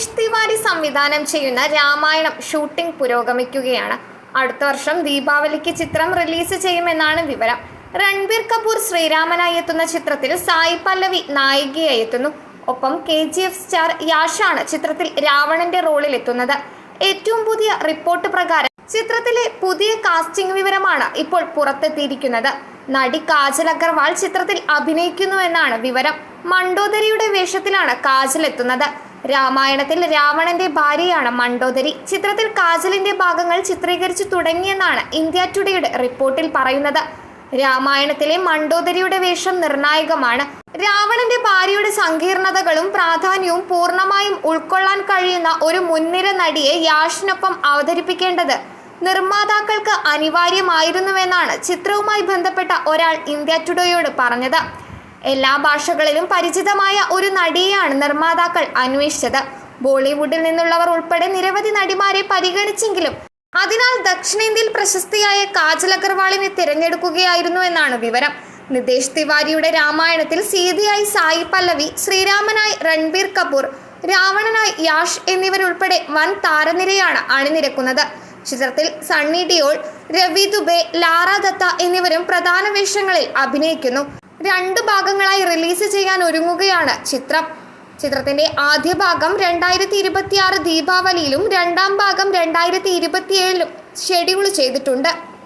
നിതേഷ് തിവാരി സംവിധാനം ചെയ്യുന്ന രാമായണം ഷൂട്ടിംഗ് പുരോഗമിക്കുകയാണ്. അടുത്ത വർഷം ദീപാവലിക്ക് ചിത്രം റിലീസ് ചെയ്യുമെന്നാണ് വിവരം. രൺബീർ കപൂർ ശ്രീരാമനായി എത്തുന്ന ചിത്രത്തിൽ സായി പല്ലവി നായികയായി എത്തുന്നു. ഒപ്പം കെ ജി എഫ് സ്റ്റാർ യാഷാണ് ചിത്രത്തിൽ രാവണന്റെ റോളിൽ എത്തുന്നത്. ഏറ്റവും പുതിയ റിപ്പോർട്ട് പ്രകാരം ചിത്രത്തിലെ പുതിയ കാസ്റ്റിംഗ് വിവരമാണ് ഇപ്പോൾ പുറത്തെത്തിയിരിക്കുന്നത്. നടി കാജൽ അഗർവാൾ ചിത്രത്തിൽ അഭിനയിക്കുന്നുവെന്നാണ് വിവരം. മണ്ടോദരിയുടെ വേഷത്തിലാണ് കാജൽ എത്തുന്നത്. രാമായണത്തിൽ രാവണന്റെ ഭാര്യയാണ് മണ്ടോദരി. ചിത്രത്തിൽ കാജലിന്റെ ഭാഗങ്ങൾ ചിത്രീകരിച്ചു തുടങ്ങിയെന്നാണ് ഇന്ത്യ ടുഡേയുടെ റിപ്പോർട്ടിൽ പറയുന്നത്. രാമായണത്തിലെ മണ്ടോദരിയുടെ വേഷം നിർണായകമാണ്. രാവണന്റെ ഭാര്യയുടെ സങ്കീർണതകളും പ്രാധാന്യവും പൂർണമായും ഉൾക്കൊള്ളാൻ കഴിയുന്ന ഒരു മുൻനിര നടിയെ യാഷിനൊപ്പം അവതരിപ്പിക്കേണ്ടത് നിർമ്മാതാക്കൾക്ക് അനിവാര്യമായിരുന്നുവെന്നാണ് ചിത്രവുമായി ബന്ധപ്പെട്ട ഒരാൾ ഇന്ത്യ ടുഡേയോട് പറഞ്ഞത്. എല്ലാ ഭാഷകളിലും പരിചിതമായ ഒരു നടിയെയാണ് നിർമ്മാതാക്കൾ അന്വേഷിച്ചത്. ബോളിവുഡിൽ നിന്നുള്ളവർ ഉൾപ്പെടെ നിരവധി നടിമാരെ പരിഗണിച്ചെങ്കിലും അതിനാൽ ദക്ഷിണേന്ത്യയിൽ പ്രശസ്തിയായ കാജൽ അഗർവാളിനെ തിരഞ്ഞെടുക്കുകയായിരുന്നു എന്നാണ് വിവരം. നിതേഷ് തിവാരിയുടെ രാമായണത്തിൽ സീതയായി സായി പല്ലവി ശ്രീരാമനായി രൺബീർ കപൂർ രാവണനായി യാഷ് എന്നിവരുൾപ്പെടെ വൻ താരനിരയാണ് അണിനിരക്കുന്നത്. ചിത്രത്തിൽ സണ്ണി ഡിയോൾ രവി ദുബെ ലാറ ദത്ത എന്നിവരും പ്രധാന വേഷങ്ങളിൽ അഭിനയിക്കുന്നു. രണ്ട് ഭാഗങ്ങളായി റിലീസ് ചെയ്യാൻ ഒരുങ്ങുകയാണ് ചിത്രം. ചിത്രത്തിന്റെ ആദ്യ ഭാഗം രണ്ടായിരത്തി ഇരുപത്തിയാറ് ദീപാവലിയിലും രണ്ടാം ഭാഗം രണ്ടായിരത്തി ഇരുപത്തിയേഴിലും ഷെഡ്യൂൾ ചെയ്തിട്ടുണ്ട്.